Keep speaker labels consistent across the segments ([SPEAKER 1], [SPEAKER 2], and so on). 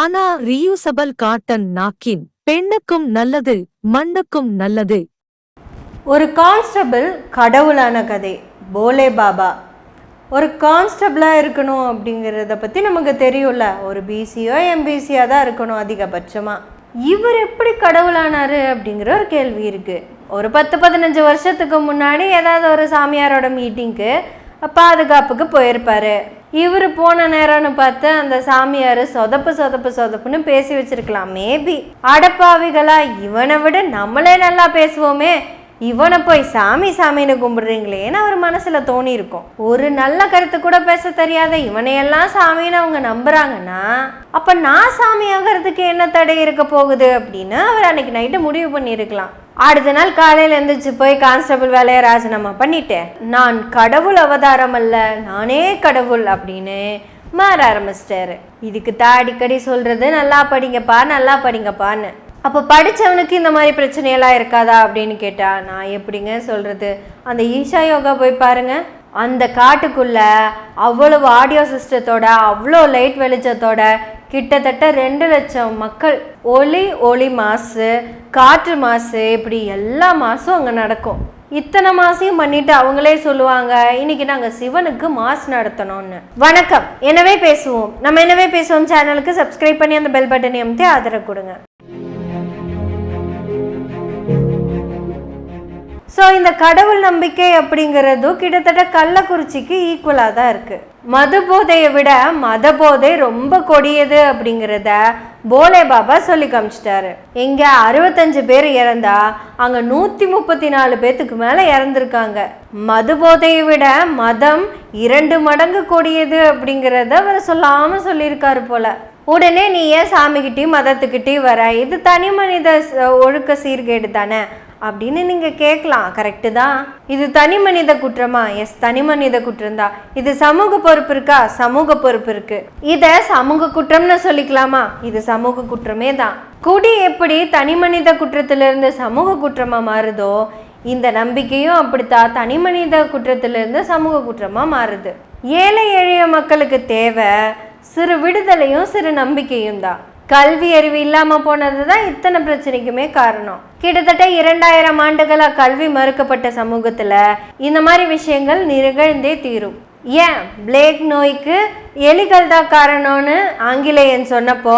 [SPEAKER 1] ஆனா reusable cotton நாக்கின் பெண்ணுக்கும் நல்லது மண்ணுக்கும் நல்லது.
[SPEAKER 2] ஒரு கான்ஸ்டபிள் கடவுளான கதை போலே பாபா. ஒரு கான்ஸ்டபிளாக இருக்கணும் அப்படிங்கிறத பற்றி நமக்கு தெரியும்ல. ஒரு பிசியோ எம்பிசியாக தான் இருக்கணும் அதிகபட்சமாக இவர் எப்படி கடவுளானாரு அப்படிங்கிற ஒரு கேள்வி இருக்குது ஒரு பத்து பதினஞ்சு வருஷத்துக்கு முன்னாடி ஏதாவது ஒரு சாமியாரோட மீட்டிங்க்கு பாதுகாப்புக்கு போயிருப்பாரு. இவர் போன நேரம்னு பார்த்து அந்த சாமியார் சொதப்பு சொதப்பு சொதப்புன்னு பேசி வச்சிருக்கலாம். மேபி அடப்பாவிகளா இவனை விட நம்மளே நல்லா பேசுவோமே. இவனை போய் சாமி சாமின்னு கும்பிடுறீங்களேன்னு அவர் மனசில் தோணி இருக்கும் ஒரு நல்ல கருத்து கூட பேச தெரியாத இவனையெல்லாம் சாமின்னு அவங்க நம்புறாங்கன்னா அப்போ நான் சாமி ஆகிறதுக்கு என்ன தடை இருக்க போகுது அப்படின்னு அவர் அன்னைக்கு நைட்டு முடிவு பண்ணியிருக்கலாம். அடுத்த நாள் காலையில் எழுந்திரிச்சு போய் கான்ஸ்டபிள் வேலையை ராஜினாமா பண்ணிட்டேன். நான் கடவுள் அவதாரம் அல்ல நானே கடவுள் அப்படின்னு மாற ஆரம்பிச்சிட்டாரு. இதுக்கு தான் அடிக்கடி சொல்றது நல்லா படிங்கப்பா நல்லா படிங்கப்பான்னு. அப்போ படித்தவனுக்கு இந்த மாதிரி பிரச்சனையெல்லாம் இருக்காதா அப்படின்னு கேட்டா நான் எப்படிங்க சொல்கிறது அந்த ஈஷா யோகா போய் பாருங்க. அந்த காட்டுக்குள்ள அவ்வளவு ஆடியோ சிஸ்டத்தோட அவ்வளோ லைட் வெளிச்சத்தோட கிட்டத்தட்ட ரெண்டு லட்சம் மக்கள் ஒளி ஒளி மாசு காற்று மாசு இப்படி எல்லா மாசும் அங்கே நடக்கும். இத்தனை மாசையும் பண்ணிட்டு அவங்களே சொல்லுவாங்க இன்னைக்கு நாங்கள் சிவனுக்கு மாஸ் நடத்தணும்னு. வணக்கம். எனவே பேசுவோம். நம்ம எனவே பேசுவோம் சேனலுக்கு. சப்ஸ்கிரைப் பண்ணி அந்த பெல் பட்டனை அமுத்தி ஆதரவு கொடுங்க. ஸோ இந்த கடவுள் நம்பிக்கை அப்படிங்கிறதும் கிட்டத்தட்ட கள்ளக்குறிச்சிக்கு ஈக்குவலாக தான் இருக்குது மது போதையை விட மத போதை ரொம்ப கொடியது அப்படிங்கிறத போலே பாபா சொல்லி காமிச்சிட்டாரு. இங்க அறுபத்தஞ்சு பேர் இறந்தா அங்க நூத்தி முப்பத்தி நாலு பேத்துக்கு மேல இறந்துருக்காங்க. மது போதையை விட மதம் இரண்டு மடங்கு கொடியது அப்படிங்கிறத அவர் சொல்லாம சொல்லியிருக்காரு போல. உடனே நீ ஏன் சாமிக்கிட்டேயும் மதத்துக்கிட்டேயும் வர? இது தனி மனித ஒழுக்க சீர்கேடு தானே? அப்படின்னு நீங்கள் கேட்கலாம். கரெக்டு தான். இது தனி மனித குற்றமா? எஸ் தனி மனித குற்றம் தான். இது சமூக பொறுப்பு இருக்கா? சமூக பொறுப்பு இருக்கு. இதை சமூக குற்றம்னு சொல்லிக்கலாமா? இது சமூக குற்றமே தான். குடி எப்படி தனி மனித குற்றத்திலிருந்து சமூக குற்றமா மாறுதோ இந்த நம்பிக்கையும் அப்படித்தான். தனி மனித குற்றத்திலிருந்து சமூக குற்றமா மாறுது. ஏழை எளிய மக்களுக்கு தேவை சிறு விடுதலையும் சிறு நம்பிக்கையும் தான். கல்வி அறிவு இல்லாமல் போனது தான் இத்தனை பிரச்சனைக்குமே காரணம். கிட்டத்தட்ட இரண்டாயிரம் ஆண்டுகளாக கல்வி மறுக்கப்பட்ட சமூகத்தில் இந்த மாதிரி விஷயங்கள் நிகழ்ந்தே தீரும். ஏன்? பிளேக் நோய்க்கு எலிகள் தான் காரணம்னு ஆங்கிலேயன் சொன்னப்போ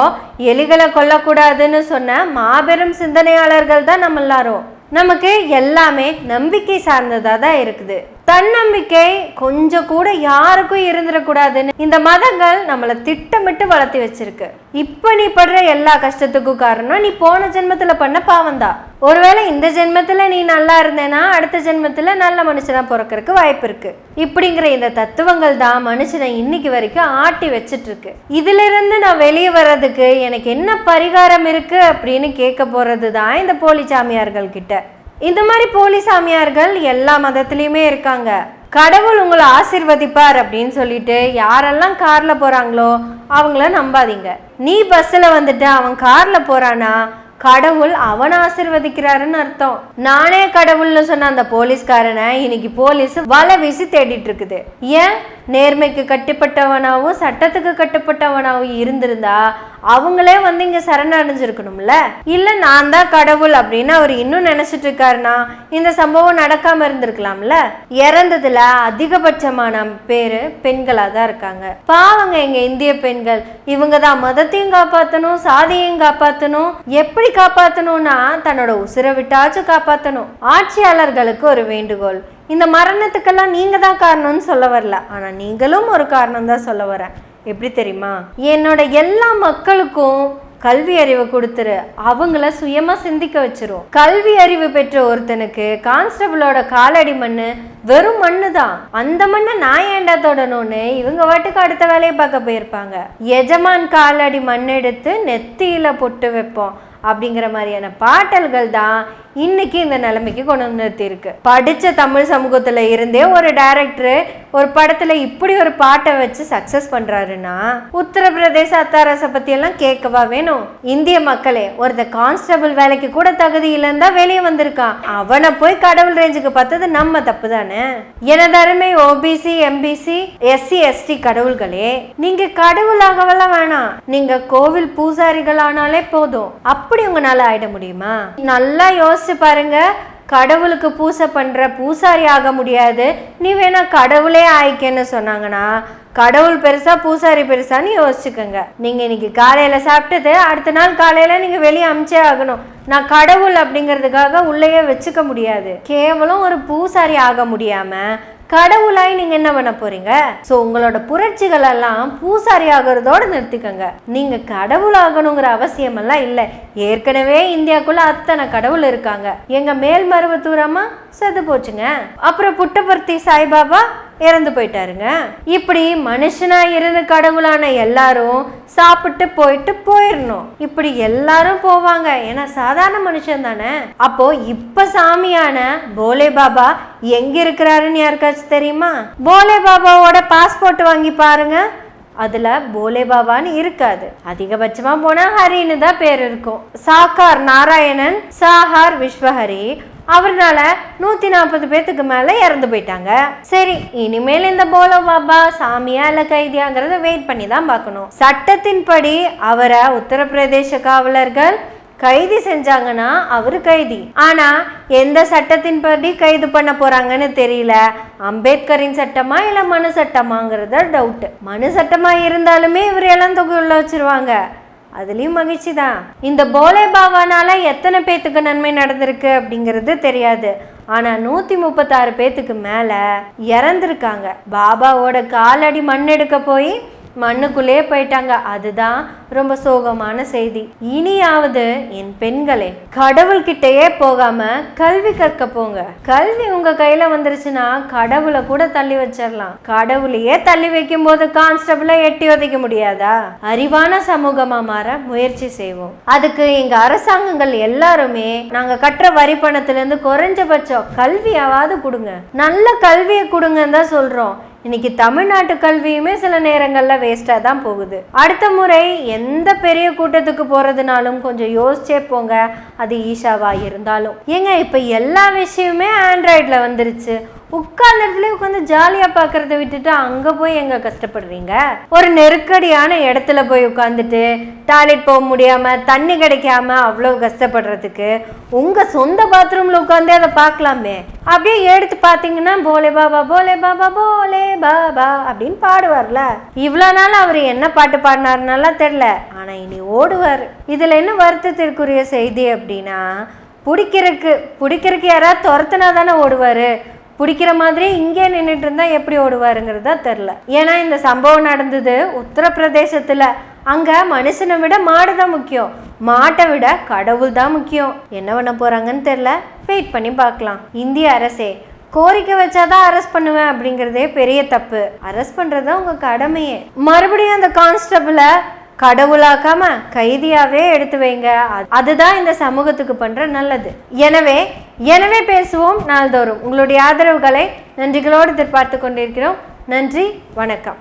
[SPEAKER 2] எலிகளை கொல்லக்கூடாதுன்னு சொன்ன மாபெரும் சிந்தனையாளர்கள் தான் நம்ம எல்லாரும் நமக்கு எல்லாமே நம்பிக்கை சார்ந்ததாக தான் இருக்குது. தன்னம்பிக்கை கொஞ்சம் கூட யாருக்கும் இருந்துடக்கூடாதுன்னு இந்த மதங்கள் நம்மளை திட்டமிட்டு வளர்த்தி வச்சிருக்கு. இப்போ நீ படுற எல்லா கஷ்டத்துக்கும் காரணம் நீ போன ஜென்மத்தில் பண்ண பாவம்தான். ஒருவேளை இந்த ஜென்மத்தில் நீ நல்லா இருந்தேன்னா அடுத்த ஜென்மத்தில் நல்ல மனுஷனாக பிறக்கிறதுக்கு வாய்ப்பு இருக்கு. இப்படிங்கிற இந்த தத்துவங்கள் தான் மனுஷனை இன்னைக்கு வரைக்கும் ஆட்டி வச்சுட்டு இருக்கு இதிலிருந்து நான் வெளியே வர்றதுக்கு எனக்கு என்ன பரிகாரம் இருக்கு அப்படின்னு கேட்க போறது தான் இந்த போலி சாமியார்கள் கிட்ட இந்த மாதிரி போலி சாமியார்கள் எல்லா மதத்துலேயுமே இருக்காங்க. கடவுள் உங்களை ஆசிர்வதிப்பார் அப்படின்னு சொல்லிட்டு யாரெல்லாம் கார்ல போறாங்களோ அவங்கள நம்பாதீங்க. நீ பஸ்ஸில் வந்துட்டு அவன் கார்ல போறானா கடவுள் அவனை ஆசிர்வதிக்கிறாருன்னு அர்த்தம். நானே கடவுள்னு சொன்ன அந்த போலீஸ்காரனை இன்னைக்கு போலீஸ் வலை வீசி தேடிட்டு இருக்குது. ஏன்? நேர்மைக்கு கட்டுப்பட்டவனாகவும் சட்டத்துக்கு கட்டுப்பட்டவனாகவும் இருந்திருந்தா அவங்களே வந்து இங்கே சரணடைஞ்சிருக்கணும்ல? இல்லை நான் தான் கடவுள் அப்படின்னு அவர் இன்னும் நினைச்சிட்டு இருக்காருன்னா இந்த சம்பவம் நடக்காமல் இருந்திருக்கலாம்ல? இறந்ததுல அதிகபட்சமான பேர் பெண்களாக தான் இருக்காங்க. பாவங்க எங்கள் இந்திய பெண்கள். இவங்க தான் மதத்தையும் காப்பாற்றணும் சாதியையும் காப்பாற்றணும் எப்படி காப்பாற்றணும்னா தன்னோட உசிரை விட்டாச்சும் காப்பாற்றணும் ஆட்சியாளர்களுக்கு ஒரு வேண்டுகோள். இந்த மரணத்துக்கெல்லாம் நீங்க தான் காரணம்னு சொல்ல வரல. ஆனா நீங்களும் ஒரு காரணம் தான் சொல்ல வரேன். எப்படி தெரியுமா? என்னோட எல்லா மக்களுக்கும் கல்வி அறிவு கொடுத்துரு. அவங்கள சுயமா சிந்திக்க வச்சிரும். கல்வி அறிவு பெற்ற ஒருத்தனுக்கு கான்ஸ்டபிளோட காலடி மண்ணு வெறும் மண்ணு தான் அந்த மண்ணை நான் ஏன்டா தொடணும்னு இவங்க வாட்டுக்கு அடுத்த வேலையை பார்க்க போயிருப்பாங்க. எஜமான் காலடி மண் எடுத்து நெத்தியில பொட்டு வைப்போம். அப்படிங்கிற மாதிரியான பாட்டல்கள் தான் இன்னைக்கு இந்த நிலைமைக்கு கொண்டு வந்து நிறுத்தியிருக்கு. படித்த தமிழ் சமூகத்தில் இருந்தே ஒரு டைரக்டரு ஒரு படத்தில் இப்படி ஒரு பாட்டை வச்சு சக்ஸஸ் பண்ணுறாருன்னா உத்தரப்பிரதேச அத்தாரஸை பற்றியெல்லாம் கேட்கவா வேணும்? இந்திய மக்களே ஒருத்த கான்ஸ்டபிள் வேலைக்கு கூட தகுதி இல்லைன்னு வெளியே வந்திருக்கான் அவனை போய் கடவுள் ரேஞ்சுக்கு பார்த்தது நம்ம தப்பு தானே? எனது அருமை ஓபிசி எம்பிசி எஸ்சி எஸ்டி கடவுள்களே நீங்க கடவுளாகவெல்லாம் வேணாம். நீங்க கோவில் பூசாரிகள் ஆனாலே போதும். அப்படி உங்களால ஆயிட முடியுமா? நல்லா யோசிச்சு பாருங்க. கடவுளுக்கு பூசை பண்ணுற பூசாரி ஆக முடியாது. நீ வேணா கடவுளே ஆயிக்கன்னு சொன்னாங்கன்னா கடவுள் பெருசா பூசாரி பெருசான்னு யோசிச்சுக்கோங்க. நீங்கள் இன்னைக்கு காலையில் சாப்பிட்டது அடுத்த நாள் காலையில் நீங்கள் வெளியே அமிச்சே ஆகணும். நான் கடவுள் அப்படிங்கிறதுக்காக உள்ளேயே வச்சுக்க முடியாது. கேவலம் ஒரு பூசாரி ஆக முடியாமல் கடவுளாய் நீங்க என்ன பண்ண போறீங்க? சோ உங்களோட புரட்சிகள் எல்லாம் பூசாரி ஆகிறதோட நிறுத்திக்கங்க. நீங்க கடவுள் ஆகணுங்கிற அவசியம் எல்லாம் இல்ல. ஏற்கனவே இந்தியாக்குள்ள அத்தனை கடவுள் இருக்காங்க. எங்க மேல்மருவத்தூர் அம்மா செத்து போச்சுங்க. அப்புறம் புட்டபர்த்தி சாய்பாபா இறந்து போயிட்டாருங்க. இப்படி மனுஷனா இருந்து கடவுளான எல்லாரும் சாப்பிட்டு போயிட்டு போயிடணும் இப்படி எல்லாரும் போவாங்க. ஏன்னா சாதாரண மனுஷன் தானே. அப்போ இப்ப சாமியான போலே பாபா எங்க இருக்கிறாருன்னு யாருக்காச்சும் தெரியுமா? போலே பாபாவோட பாஸ்போர்ட் வாங்கி பாருங்க. அதுல போலே பாபான்னு இருக்காது. அதிகபட்சமா போனா ஹரின்னு தான் பேர் இருக்கும். சாக்கார் நாராயணன் சாஹார் விஸ்வஹரி அவர்னால நூத்தி நாற்பது பேத்துக்கு மேல இறந்து போயிட்டாங்க. சரி இனிமேல் இந்த போலோ பாபா சாமியா இல்ல கைதியாங்கிறத வெயிட் பண்ணி தான் பார்க்கணும். சட்டத்தின்படி அவரை உத்தரப்பிரதேச காவலர்கள் கைது செஞ்சாங்கன்னா அவர் கைதி. ஆனா எந்த சட்டத்தின்படி கைது பண்ண போறாங்கன்னு தெரியல. அம்பேத்கரின் சட்டமா இல்ல மனு சட்டமாங்கிறத டவுட் மனு சட்டமா இருந்தாலுமே இவர் எல்லாம் தொகை உள்ள வச்சிருவாங்க. அதுலேயும் மகிழ்ச்சி தான். இந்த போலே பாபானால எத்தனை பேத்துக்கு நன்மை நடந்திருக்கு அப்படிங்கிறது தெரியாது. ஆனால் நூற்றி முப்பத்தாறு பேத்துக்கு மேலே இறந்துருக்காங்க. பாபாவோட காலடி மண் எடுக்க போய் மண்ணுக்குள்ளே போயிட்டாங்க. அதுதான் ரொம்ப சோகமான செய்தி. இனியாவது என் பெண்களே கடவுள்கிட்டயே போகாம கல்வி கற்க போங்க. கல்வி உங்க கையில வந்துருச்சுன்னா கடவுளை கூட தள்ளி வச்சிடலாம் கடவுளையே தள்ளி வைக்கும் போது கான்ஸ்டபிளை எட்டி உதைக்க முடியாதா? அறிவான சமூகமா மாற முயற்சி செய்வோம். அதுக்கு எங்க அரசாங்கங்கள் எல்லாருமே நாங்க கட்டுற வரி பணத்துல இருந்து குறைஞ்சபட்சம் கல்வியாவது கொடுங்க. நல்ல கல்வியை கொடுங்கன்னு தான் சொல்றோம். இன்னைக்கு தமிழ்நாட்டு கல்வியுமே சில நேரங்கள்ல வேஸ்டா தான் போகுது. அடுத்த முறை எந்த பெரிய கூட்டத்துக்கு போகிறதுனாலும் கொஞ்சம் யோசிச்சே போங்க. அது ஈஷாவாக இருந்தாலும். ஏங்க இப்போ எல்லா விஷயமே ஆண்ட்ராய்டில் வந்துருச்சு. உட்கார்ந்த இடத்துல உட்காந்து ஜாலியா பாக்குறத விட்டுட்டு அங்க போய் எங்க கஷ்டப்படுறீங்க? ஒரு நெருக்கடியான இடத்துல போய் உட்காந்துட்டு டாய்லெட் போக முடியாம தண்ணி கிடைக்காம அவ்வளவு கஷ்டப்படுறதுக்கு உங்க சொந்த பாத்ரூம்ல உட்காந்து அதை பார்க்கலாமே. அப்படியே எடுத்து பார்த்தீங்கன்னா போலே பாபா போலே பாபா போலே பாபா அப்படின்னு பாடுவார்ல. இவ்வளோ நாள் அவர் என்ன பாட்டு பாடினாருனாலாம் தெரில ஆனா இனி ஓடுவார். இதுல என்ன வருத்தத்திற்குரிய செய்தி அப்படின்னா பிடிக்கிறதுக்கு பிடிக்கிறதுக்கு யாராவது துரத்துனா தானே ஓடுவார்? பிடிக்கிற மாதிரி இங்கே நின்றுட்டு இருந்தால் எப்படி ஓடுவாருங்கிறதா தெரில. ஏன்னா இந்த சம்பவம் நடந்தது உத்தரப்பிரதேசத்தில். அங்கே மனுஷனை விட மாடு தான் முக்கியம். மாட்டை விட கடவுள் தான் முக்கியம். என்ன பண்ண போகிறாங்கன்னு தெரில. வெயிட் பண்ணி பார்க்கலாம். இந்திய அரசே கோரிக்கை வச்சாதான் அரெஸ்ட் பண்ணுவேன் அப்படிங்கிறதே பெரிய தப்பு. அரெஸ்ட் தான் உங்கள் கடமையே. மறுபடியும் அந்த கான்ஸ்டபிளை கடவுளாக்காம கைதியாவே எடுத்து வைங்க. அதுதான் இந்த சமூகத்துக்கு பண்ற நல்லது. எனவே எனவே பேசுவோம் நாள்தோறும். உங்களுடைய ஆதரவுகளை நன்றிகளோடு எதிர்பார்த்து கொண்டிருக்கிறோம். நன்றி வணக்கம்.